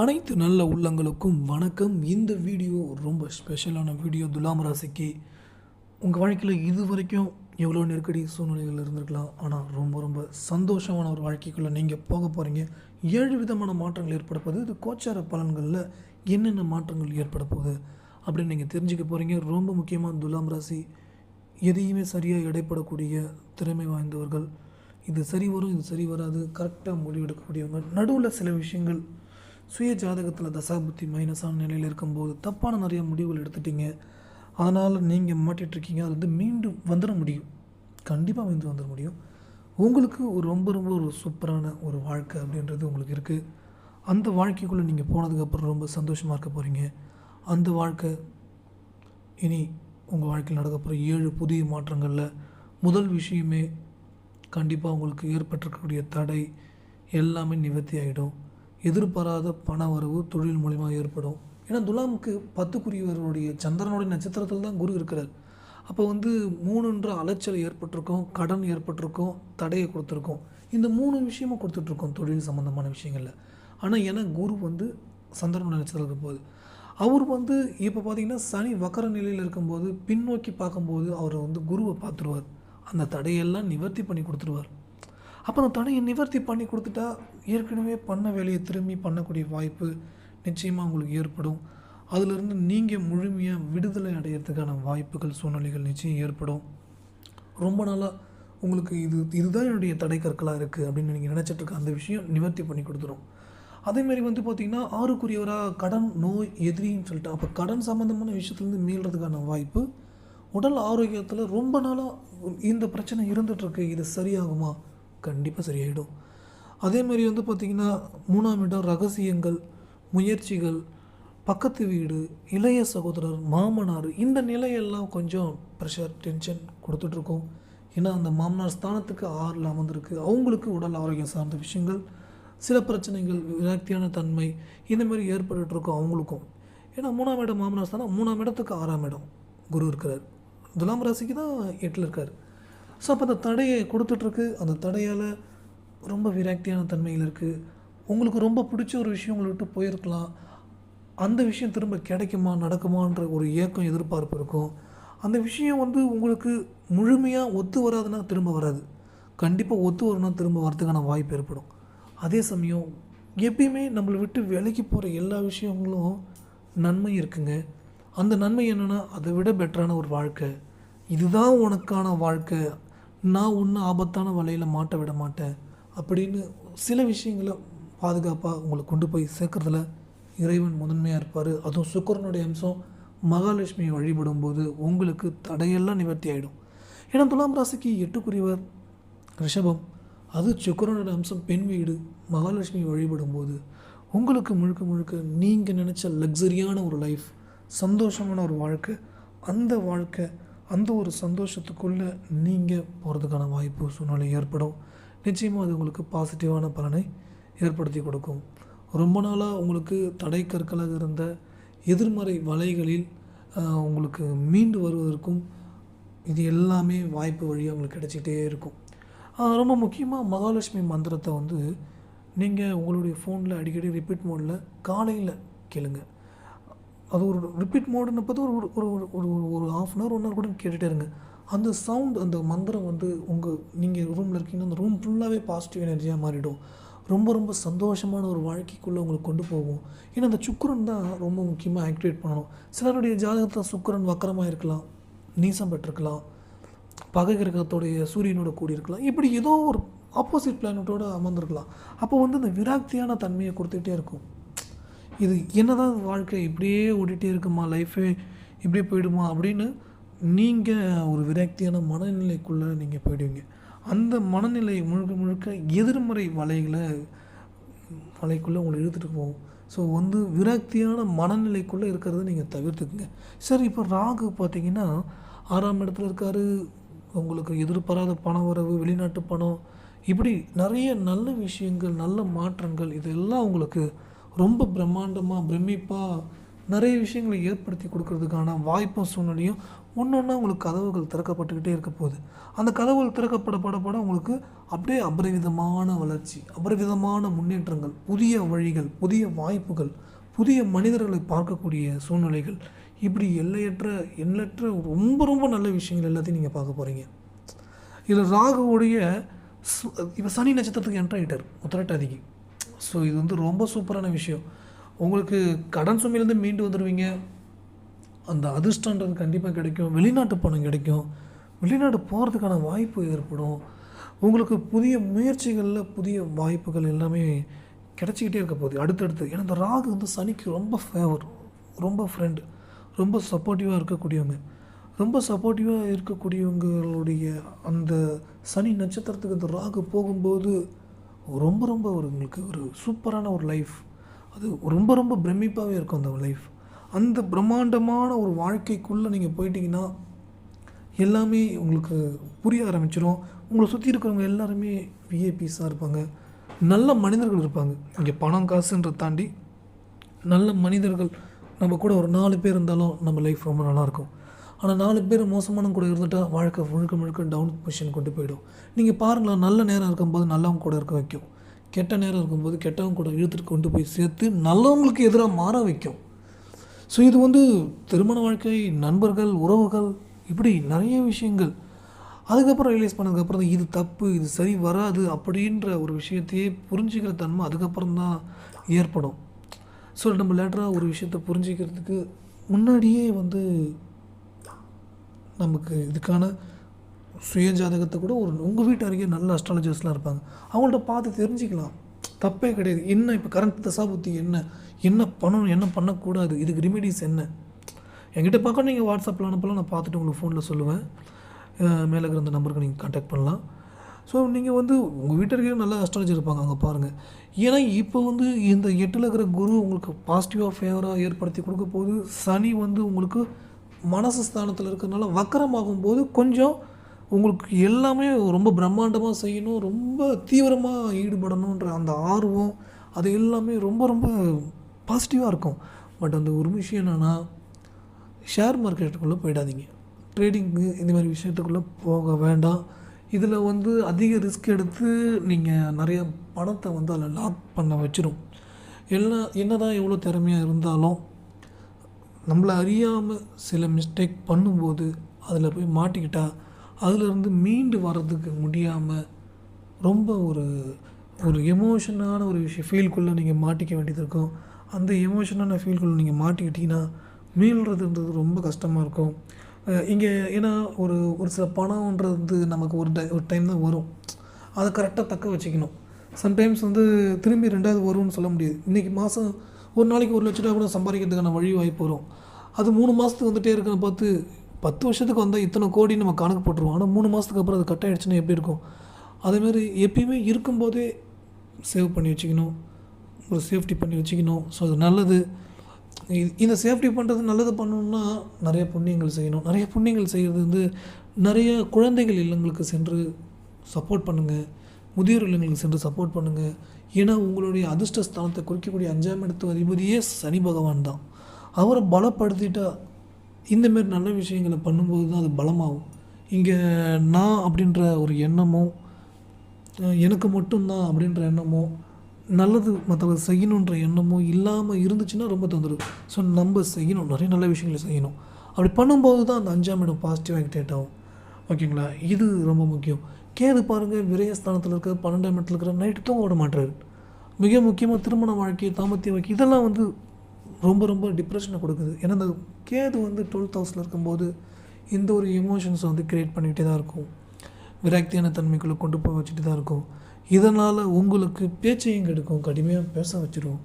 அனைத்து நல்ல உள்ளங்களுக்கும் வணக்கம். இந்த வீடியோ ரொம்ப ஸ்பெஷலான வீடியோ. துலாம் ராசிக்கு உங்கள் வாழ்க்கையில் இது வரைக்கும் எவ்வளோ நெருக்கடி சூழ்நிலைகள் இருந்திருக்கலாம். ஆனால் ரொம்ப ரொம்ப சந்தோஷமான ஒரு வாழ்க்கைக்குள்ளே நீங்கள் போக போகிறீங்க ஏழு விதமான மாற்றங்கள் ஏற்பட போகுது. இது கோச்சார பலன்களில் என்னென்ன மாற்றங்கள் ஏற்பட போகுது அப்படின்னு நீங்கள் தெரிஞ்சுக்க போகிறீங்க ரொம்ப முக்கியமாக துலாம் ராசி எதையுமே சரியாக எடைப்படக்கூடிய திறமை வாய்ந்தவர்கள். இது சரி வரும் இது சரி வராது. கரெக்டாக முடிவெடுக்கக்கூடியவங்க நடுவில் சில விஷயங்கள் சுய ஜாதகத்தில் தசாபுத்தி மைனஸான நிலையில் இருக்கும்போது தப்பான நிறைய முடிவுகள் எடுத்துட்டீங்க. அதனால் நீங்கள் மாட்டிகிட்ருக்கீங்க அது வந்து மீண்டும் வந்துட முடியும். கண்டிப்பாக மீண்டும் வந்துட முடியும். உங்களுக்கு ஒரு ரொம்ப ரொம்ப ஒரு சூப்பரான ஒரு வாழ்க்கை அப்படின்றது உங்களுக்கு இருக்குது அந்த வாழ்க்கைக்குள்ளே நீங்கள் போனதுக்கப்புறம் ரொம்ப சந்தோஷமாக இருக்க போகிறீங்க அந்த வாழ்க்கை இனி உங்கள் வாழ்க்கையில் நடக்க போகிற ஏழு புதிய மாற்றங்களில் முதல் விஷயமே கண்டிப்பாக உங்களுக்கு ஏற்பட்டிருக்கக்கூடிய தடை எல்லாமே நிவர்த்தி ஆகிடும் எதிர்பாராத பண வரவு தொழில் மூலிமா ஏற்படும். ஏன்னா துலாமுக்கு பத்துக்குரியவருடைய சந்திரனுடைய நட்சத்திரத்தில் தான் குரு இருக்கிறார். அப்போ வந்து மூணுன்ற அலைச்சல் ஏற்பட்டிருக்கும் கடன் ஏற்பட்டிருக்கும் தடையை கொடுத்துருக்கோம். இந்த மூணு விஷயமும் கொடுத்துட்ருக்கோம் தொழில் சம்மந்தமான விஷயங்களில். ஆனால் ஏன்னா குரு வந்து சந்திரனுடைய நட்சத்திரம் போகுது. அவர் வந்து இப்போ பார்த்தீங்கன்னா சனி வக்கர நிலையில் இருக்கும்போது பின்னோக்கி பார்க்கும்போது அவர் வந்து குருவை பார்த்துருவார். அந்த தடையெல்லாம் நிவர்த்தி பண்ணி கொடுத்துருவார். அப்போ அந்த தடையை நிவர்த்தி பண்ணி கொடுத்துட்டா ஏற்கனவே பண்ண வேலையை திரும்பி பண்ணக்கூடிய வாய்ப்பு நிச்சயமாக உங்களுக்கு ஏற்படும். அதிலிருந்து நீங்கள் முழுமையாக விடுதலை அடையிறதுக்கான வாய்ப்புகள் சூழ்நிலைகள் நிச்சயம் ஏற்படும். ரொம்ப நாளாக உங்களுக்கு இது இதுதான் என்னுடைய தடை கற்களாக இருக்குது அப்படின்னு நீங்கள் நினச்சிட்டுருக்கு அந்த விஷயம் நிவர்த்தி பண்ணி கொடுத்துரும். அதேமாரி வந்து பார்த்திங்கன்னா ஆறுக்குரியவராக கடன் நோய் எதிரின்னு சொல்லிட்டு அப்போ கடன் சம்மந்தமான விஷயத்துலேருந்து மீளறதுக்கான வாய்ப்பு உடல் ஆரோக்கியத்தில் ரொம்ப நாளாக இந்த பிரச்சனை இருந்துகிட்ருக்கு இது சரியாகுமா? கண்டிப்பாக சரியாயிடும். அதேமாரி வந்து பார்த்திங்கன்னா மூணாம் இடம் ரகசியங்கள் முயற்சிகள் பக்கத்து வீடு இளைய சகோதரர் மாமனார் இந்த நிலையெல்லாம் கொஞ்சம் ப்ரெஷர் டென்ஷன் கொடுத்துட்ருக்கோம். ஏன்னா அந்த மாமனார் ஸ்தானத்துக்கு ஆறில் அமர்ந்திருக்கு. அவங்களுக்கு உடல் ஆரோக்கியம் சார்ந்த விஷயங்கள் சில பிரச்சனைகள் விரக்தியான தன்மை இந்த மாதிரி அவங்களுக்கும். ஏன்னா மூணாம் இடம் மாமனார் ஸ்தானம் மூணாம் இடத்துக்கு ஆறாம் இடம் குரு இருக்கிறார். துலாம் ராசிக்கு தான் எட்டில் இருக்கார். ஸோ அப்போ அந்த தடையை கொடுத்துட்ருக்கு. அந்த தடையால் ரொம்ப விரக்தியான தன்மையில் இருக்குது உங்களுக்கு ரொம்ப பிடிச்ச ஒரு விஷயம் உங்களை விட்டு போயிருக்கலாம். அந்த விஷயம் திரும்ப கிடைக்குமா நடக்குமான்ற ஒரு ஏக்கம் எதிர்பார்ப்பு இருக்கும். அந்த விஷயம் வந்து உங்களுக்கு முழுமையாக ஒத்து வராதுன்னா திரும்ப வராது. கண்டிப்பாக ஒத்து வரணும்னா திரும்ப வரதுக்கான வாய்ப்பு ஏற்படும். அதே சமயம் எப்பயுமே நம்மளை விட்டு விலைக்கு போகிற எல்லா விஷயங்களும் நன்மை இருக்குங்க. அந்த நன்மை என்னென்னா அதை விட பெட்டரான ஒரு வாழ்க்கை. இதுதான் உனக்கான வாழ்க்கை. நான் ஒன்றும் ஆபத்தான வலையில் மாட்ட விட மாட்டேன் அப்படின்னு சில விஷயங்களை பாதுகாப்பாக உங்களை கொண்டு போய் சேர்க்குறதுல இறைவன் முதன்மையாக இருப்பார். அதுவும் சுக்கரனுடைய அம்சம் மகாலட்சுமியை வழிபடும்போது உங்களுக்கு தடையெல்லாம் நிவர்த்தி ஆகிடும் ஏன்னா துலாம் ராசிக்கு எட்டுக்குரியவர் ரிஷபம். அது சுக்கரனோட அம்சம் பெண் வீடு மகாலட்சுமி வழிபடும்போது உங்களுக்கு முழுக்க முழுக்க நீங்கள் நினச்ச லக்ஸரியான ஒரு லைஃப் சந்தோஷமான ஒரு வாழ்க்கை அந்த வாழ்க்கை அந்த ஒரு சந்தோஷத்துக்குள்ளே நீங்கள் போகிறதுக்கான வாய்ப்பு சூழ்நிலை ஏற்படும். நிச்சயமாக அது உங்களுக்கு பாசிட்டிவான பலனை ஏற்படுத்தி கொடுக்கும். ரொம்ப நாளாக உங்களுக்கு தடை கற்களாக இருந்த எதிர்மறை வலைகளில் உங்களுக்கு மீண்டு வருவதற்கும் இது எல்லாமே வாய்ப்பு வழியாக உங்களுக்கு கிடைச்சிட்டே இருக்கும். ரொம்ப முக்கியமாக மகாலட்சுமி மந்திரத்தை வந்து நீங்கள் உங்களுடைய ஃபோனில் அடிக்கடி ரிப்பீட் மோடில் காலையில் கேளுங்கள் அது ஒரு ரிப்பீட் மோடுன்னு பார்த்து ஒரு ஒரு ஒரு ஒரு half an hour one hour கூட கேட்டுகிட்டே இருங்க. அந்த சவுண்ட் அந்த மந்திரம் வந்து உங்கள் நீங்கள் ரூமில் இருக்கீங்கன்னா அந்த ரூம் ஃபுல்லாகவே பாசிட்டிவ் எனர்ஜியாக மாறிடும். ரொம்ப ரொம்ப சந்தோஷமான ஒரு வாழ்க்கைக்குள்ளே உங்களுக்கு கொண்டு போகும். ஏன்னா அந்த சுக்கரன் தான் ரொம்ப முக்கியமாக ஆக்டிவேட் பண்ணணும். சிலருடைய ஜாதகத்தில் சுக்கரன் வக்கரமாக இருக்கலாம். நீசம் பெற்றிருக்கலாம். பகை கிரகத்தோடைய சூரியனோட கூடி இருக்கலாம். இப்படி ஏதோ ஒரு ஆப்போசிட் பிளானட்டோட அமர்ந்திருக்கலாம். அப்போ வந்து இந்த விராக்தியான தன்மையை கொடுத்துக்கிட்டே இருக்கும். இது என்னதான் வாழ்க்கை இப்படியே ஓடிட்டே இருக்குமா? லைஃபே இப்படியே போயிடுமா? அப்படின்னு நீங்கள் ஒரு விரக்தியான மனநிலைக்குள்ளே நீங்கள் போயிடுவீங்க. அந்த மனநிலை முழுக்க முழுக்க எதிர்மறை வலைகளை வலைக்குள்ளே உங்களை இழுத்துட்டு போகும். ஸோ வந்து விரக்தியான மனநிலைக்குள்ளே இருக்கிறத நீங்கள் தவிர்த்துக்குங்க. சரி இப்போ ராகு பார்த்தீங்கன்னா ஆறாம் இடத்துல இருக்கார். உங்களுக்கு எதிர்பாராத பண வரவு வெளிநாட்டு பணம் இப்படி நிறைய நல்ல விஷயங்கள் நல்ல மாற்றங்கள் இதெல்லாம் உங்களுக்கு ரொம்ப பிரம்மாண்டமாக பிரமிப்பாக நிறைய விஷயங்களை ஏற்படுத்தி கொடுக்கறதுக்கான வாய்ப்பும் சூழ்நிலையும் ஒன்று ஒன்றா உங்களுக்கு கதவுகள் திறக்கப்பட்டுக்கிட்டே இருக்க போகுது. அந்த கதவுகள் திறக்கப்பட பட பட உங்களுக்கு அப்படியே அபரிவிதமான வளர்ச்சி அபரிவிதமான முன்னேற்றங்கள் புதிய வழிகள் புதிய வாய்ப்புகள் புதிய மனிதர்களை பார்க்கக்கூடிய சூழ்நிலைகள். இப்படி எல்லையற்ற எண்ணற்ற ரொம்ப ரொம்ப நல்ல விஷயங்கள் எல்லாத்தையும் நீங்கள் பார்க்க போகிறீங்க இதில் ராகுவுடைய இப்போ சனி நட்சத்திரத்துக்கு என்ட்ராயிட்டார் உத்திரட்டாதிக்கு ஸோ இது வந்து ரொம்ப சூப்பரான விஷயம். உங்களுக்கு கடன் சுமையிலேருந்து மீண்டு வந்துடுவீங்க அந்த அதிர்ஷ்டன்றது கண்டிப்பாக கிடைக்கும். வெளிநாட்டு பணம் கிடைக்கும். வெளிநாடு போகிறதுக்கான வாய்ப்பு ஏற்படும். உங்களுக்கு புதிய முயற்சிகளில் புதிய வாய்ப்புகள் எல்லாமே கிடச்சிக்கிட்டே இருக்க போகுது. அடுத்தடுத்து. ஏன்னா இந்த ராகு வந்து சனிக்கு ரொம்ப ஃபேவர் ரொம்ப ஃப்ரெண்டு ரொம்ப சப்போர்ட்டிவாக இருக்கக்கூடியவங்க. ரொம்ப சப்போர்ட்டிவாக இருக்கக்கூடியவங்களுடைய அந்த சனி நட்சத்திரத்துக்கு அந்த ராகு போகும்போது ரொம்ப ரொம்ப ஒரு உங்களுக்கு ஒரு சூப்பரான ஒரு லைஃப் அது ரொம்ப ரொம்ப பிரமிப்பாகவே இருக்கும் அந்த லைஃப் அந்த பிரம்மாண்டமான ஒரு வாழ்க்கைக்குள்ளே நீங்கள் போயிட்டீங்கன்னா எல்லாமே உங்களுக்கு புரிய ஆரம்பிச்சிடும் உங்களை சுற்றி இருக்கிறவங்க எல்லாருமே விஏபிஸாக இருப்பாங்க. நல்ல மனிதர்கள் இருப்பாங்க. இங்கே பணம் காசுன்றதை தாண்டி நல்ல மனிதர்கள். நம்ம கூட ஒரு நாலு பேர் இருந்தாலும் நம்ம லைஃப் ரொம்ப நல்லாயிருக்கும் ஆனால் நாலு பேர் மோசமான கூட இருந்துட்டால் வாழ்க்கை முழுக்க முழுக்க டவுன் பொசிஷன் கொண்டு போயிடும். நீங்கள் பாருங்களேன் நல்ல நேரம் இருக்கும்போது நல்லவங்க கூட இருக்க வைக்கும். கெட்ட நேரம் இருக்கும்போது கெட்டவங்க கூட இழுத்துட்டு கொண்டு போய் சேர்த்து நல்லவங்களுக்கு எதிராக மாற வைக்கும். ஸோ இது வந்து திருமண வாழ்க்கை நண்பர்கள் உறவுகள் இப்படி நிறைய விஷயங்கள். அதுக்கப்புறம் ரியலைஸ் பண்ணதுக்கப்புறம் தான் இது தப்பு இது சரி வராது அப்படின்ற ஒரு விஷயத்தையே புரிஞ்சுக்கிற தன்மை அதுக்கப்புறம் தான் ஏற்படும். ஸோ நம்ம லேட்டராக ஒரு விஷயத்தை புரிஞ்சிக்கிறதுக்கு முன்னாடியே வந்து நமக்கு இதுக்கான சுய ஜாதகத்தை கூட ஒரு உங்கள் வீட்டு அருகே நல்ல அஸ்ட்ராலஜர்ஸ்லாம் இருப்பாங்க. அவங்கள்ட்ட பார்த்து தெரிஞ்சுக்கலாம். தப்பே கிடையாது. என்ன இப்போ கரண்ட் தசாபுத்தி என்ன? என்ன பண்ணணும்? என்ன பண்ணக்கூடாது? இதுக்கு ரெமிடிஸ் என்ன? என்கிட்ட பார்க்க நீங்கள் வாட்ஸ்அப்பில் அனுப்பலாம். நான் பார்த்துட்டு உங்களுக்கு ஃபோனில் சொல்லுவேன். மேலே இருக்கிற அந்த நம்பருக்கு நீங்கள் காண்டாக்ட் பண்ணலாம். ஸோ நீங்கள் வந்து உங்கள் வீட்டிற்கே நல்ல அஸ்ட்ராலஜி இருப்பாங்க. அங்கே பாருங்கள் ஏன்னா இப்போ வந்து இந்த எட்டில் இருக்கிற குரு உங்களுக்கு பாசிட்டிவாக ஃபேவராக ஏற்படுத்தி கொடுக்க போது சனி வந்து உங்களுக்கு மனசு ஸ்தானத்தில் இருக்கிறதுனால வக்கரமாகும் போது கொஞ்சம் உங்களுக்கு எல்லாமே ரொம்ப பிரம்மாண்டமாக செய்யணும் ரொம்ப தீவிரமாக ஈடுபடணுன்ற அந்த ஆர்வம் அது எல்லாமே ரொம்ப ரொம்ப பாசிட்டிவாக இருக்கும். பட் அந்த ஒரு விஷயம் என்னென்னா ஷேர் மார்க்கெட்டுக்குள்ளே போயிடாதீங்க. ட்ரேடிங்கு இந்த மாதிரி விஷயத்துக்குள்ளே போக வேண்டாம். இதில் வந்து அதிக ரிஸ்க் எடுத்து நீங்கள் நிறைய பணத்தை வந்து அதில் லாக் பண்ண வச்சிடும் எல்லாம் என்ன தான் எவ்வளோ திறமையாக இருந்தாலும் நம்மளை அறியாமல் சில மிஸ்டேக் பண்ணும்போது அதில் போய் மாட்டிக்கிட்டா அதிலிருந்து மீண்டு வர்றதுக்கு முடியாமல் ரொம்ப ஒரு ஒரு எமோஷனான ஒரு விஷயம் ஃபீல்குள்ளே நீங்கள் மாட்டிக்க வேண்டியது இருக்கும். அந்த எமோஷனான ஃபீல்குள்ளே நீங்கள் மாட்டிக்கிட்டீங்கன்னா மீள்றதுன்றது ரொம்ப கஷ்டமாக இருக்கும். இங்கே ஏன்னா ஒரு ஒரு சில பணம்ன்றது வந்து நமக்கு ஒரு டை ஒரு டைம் தான் வரும். அதை கரெக்டாக தக்க வச்சுக்கணும். சம்டைம்ஸ் வந்து திரும்பி ரெண்டாவது வரும்னு சொல்ல முடியாது. இன்றைக்கி மாதம் ஒரு நாளைக்கு ஒரு லட்ச ரூபா கூட சம்பாதிக்கிறதுக்கான வழி வாய்ப்பு வரும். அது மூணு மாதத்துக்கு வந்துகிட்டே இருக்கிற பார்த்து பத்து வருஷத்துக்கு வந்தால் இத்தனை கோடி நம்ம கணக்கு போட்டுருவோம். ஆனால் மூணு மாதத்துக்கு அப்புறம் அது கட் ஆகிடுச்சுன்னா எப்படி இருக்கும்? அதேமாதிரி எப்பயுமே இருக்கும்போதே சேவ் பண்ணி வச்சுக்கணும். ஒரு சேஃப்டி பண்ணி வச்சுக்கணும். ஸோ அது நல்லது. இந்த சேஃப்டி பண்ணுறது நல்லது பண்ணணும்னா நிறைய புண்ணியங்கள் செய்யணும். நிறைய புண்ணியங்கள் செய்கிறது வந்து நிறைய குழந்தைகள் இல்லங்களுக்கு சென்று சப்போர்ட் பண்ணுங்கள் முதியோர் இல்லங்களுக்கு சென்று சப்போர்ட் பண்ணுங்கள் ஏன்னா உங்களுடைய அதிர்ஷ்ட ஸ்தானத்தை குறிக்கக்கூடிய அஞ்சாம் இடத்து அதிபதியே சனி பகவான் தான். அவரை பலப்படுத்திட்டா இந்தமாரி நல்ல விஷயங்களை பண்ணும்போது தான் அது பலமாகும். இங்கே நான் அப்படின்ற ஒரு எண்ணமோ எனக்கு மட்டும்தான் அப்படின்ற எண்ணமோ நல்லது மற்றவங்க செய்யணுன்ற எண்ணமோ இல்லாமல் இருந்துச்சுன்னா ரொம்ப தொந்தரவு. ஸோ நம்ம செய்யணும். நிறைய நல்ல விஷயங்களை செய்யணும். அப்படி பண்ணும்போது தான் அந்த அஞ்சாம் இடம் பாசிட்டிவ் ஆக்டிவேட் ஆகும். ஓகேங்களா இது ரொம்ப முக்கியம். கேது பாருங்கள் விரயஸ்தானத்தில் இருக்கிற பன்னெண்டாம் இடத்துல இருக்கிற நைட்டு தூங்க விட மாட்டாரு மிக முக்கியமாக திருமண வாழ்க்கை தாமத்தியம் வாழ்க்கை இதெல்லாம் வந்து ரொம்ப ரொம்ப டிப்ரெஷனை கொடுக்குது. ஏன்னா இந்த கேது வந்து டுவெல்த் ஹவுஸில் இருக்கும்போது இந்த ஒரு எமோஷன்ஸை வந்து க்ரியேட் பண்ணிகிட்டே தான் இருக்கும். விரக்தியான தன்மைக்குள்ளே கொண்டு போய் வச்சுட்டு தான் இருக்கும். இதனால் உங்களுக்கு பேச்சையும் கெடுக்கும் கடுமையாக பேச வச்சிடும்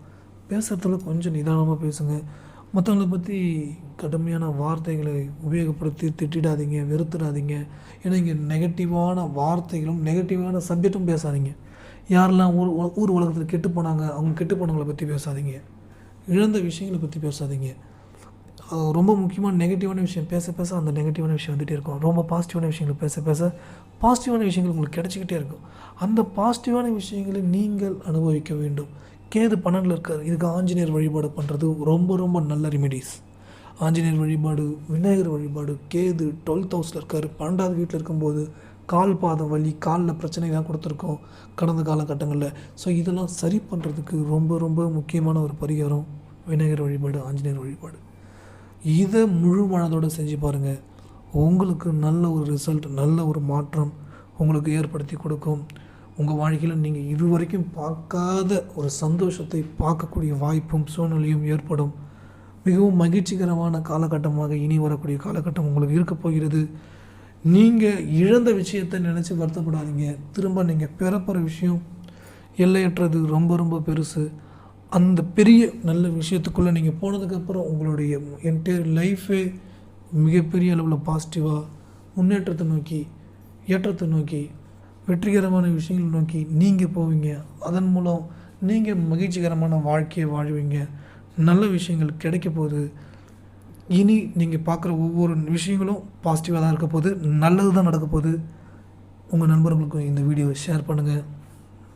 பேசுகிறதுல கொஞ்சம் நிதானமாக பேசுங்க. மற்றவங்களை பற்றி கடுமையான வார்த்தைகளை உபயோகப்படுத்தி திட்டிடாதீங்க வெறுத்துடாதீங்க. ஏன்னா இங்கே நெகட்டிவான வார்த்தைகளும் நெகட்டிவான சப்ஜெக்டும் பேசாதீங்க. யாரெல்லாம் ஊர் ஊர் உலகத்தில் கெட்டு போனாங்க அவங்க கெட்டு போனவங்களை பற்றி பேசாதீங்க. இழந்த விஷயங்களை பற்றி பேசாதீங்க. ரொம்ப முக்கியமான நெகட்டிவான விஷயம். பேச பேச அந்த நெகட்டிவான விஷயம் வந்துகிட்டே இருக்கும். ரொம்ப பாசிட்டிவான விஷயங்கள் பேச பேச பாசிட்டிவான விஷயங்கள் உங்களுக்கு கிடச்சிக்கிட்டே இருக்கும். அந்த பாசிட்டிவான விஷயங்களை நீங்கள் அனுபவிக்க வேண்டும். கேது பன்னெண்டில் இருக்கார். இதுக்கு ஆஞ்சநேயர் வழிபாடு பண்ணுறது ரொம்ப ரொம்ப நல்ல ரெமிடிஸ் ஆஞ்சநேயர் வழிபாடு விநாயகர் வழிபாடு கேது டுவெல்த் ஹவுஸில் இருக்கார். பன்னெண்டாவது வீட்டில் இருக்கும்போது கால் பாதை வலி காலில் பிரச்சனைலாம் கொடுத்துருக்கோம் கடந்த காலகட்டங்களில். ஸோ இதெல்லாம் சரி பண்ணுறதுக்கு ரொம்ப ரொம்ப முக்கியமான ஒரு பரிகாரம் விநாயகர் வழிபாடு ஆஞ்சநேயர் வழிபாடு. இதை முழு மனதோடு செஞ்சு பாருங்கள் உங்களுக்கு நல்ல ஒரு ரிசல்ட் நல்ல ஒரு மாற்றம் உங்களுக்கு ஏற்படுத்தி கொடுக்கும். உங்கள் வாழ்க்கையில் நீங்கள் இதுவரைக்கும் பார்க்காத ஒரு சந்தோஷத்தை பார்க்கக்கூடிய வாய்ப்பும் சூழ்நிலையும் ஏற்படும். மிகவும் மகிழ்ச்சிகரமான காலகட்டமாக இனி வரக்கூடிய காலகட்டம் உங்களுக்கு இருக்க போகிறது நீங்கள் இழந்த விஷயத்தை நினச்சி வருத்தப்படாதீங்க. திரும்ப நீங்கள் பிறப்புற விஷயம் எல்லையற்றது ரொம்ப ரொம்ப பெருசு. அந்த பெரிய நல்ல விஷயத்துக்குள்ளே நீங்கள் போனதுக்கப்புறம் உங்களுடைய என்டையர் லைஃபே மிகப்பெரிய அளவில் பாசிட்டிவாக முன்னேற்றத்தை நோக்கி ஏற்றத்தை நோக்கி வெற்றிகரமான விஷயங்களை நோக்கி நீங்கள் போவீங்க. அதன் மூலம் நீங்கள் மகிழ்ச்சிகரமான வாழ்க்கையை வாழ்வீங்க. நல்ல விஷயங்கள் கிடைக்க போகுது. இனி நீங்கள் பார்க்குற ஒவ்வொரு விஷயங்களும் பாசிட்டிவாக தான் இருக்க போகுது. நல்லது தான் நடக்க போகுது. உங்கள் நண்பர்களுக்கும் இந்த வீடியோவை ஷேர் பண்ணுங்கள்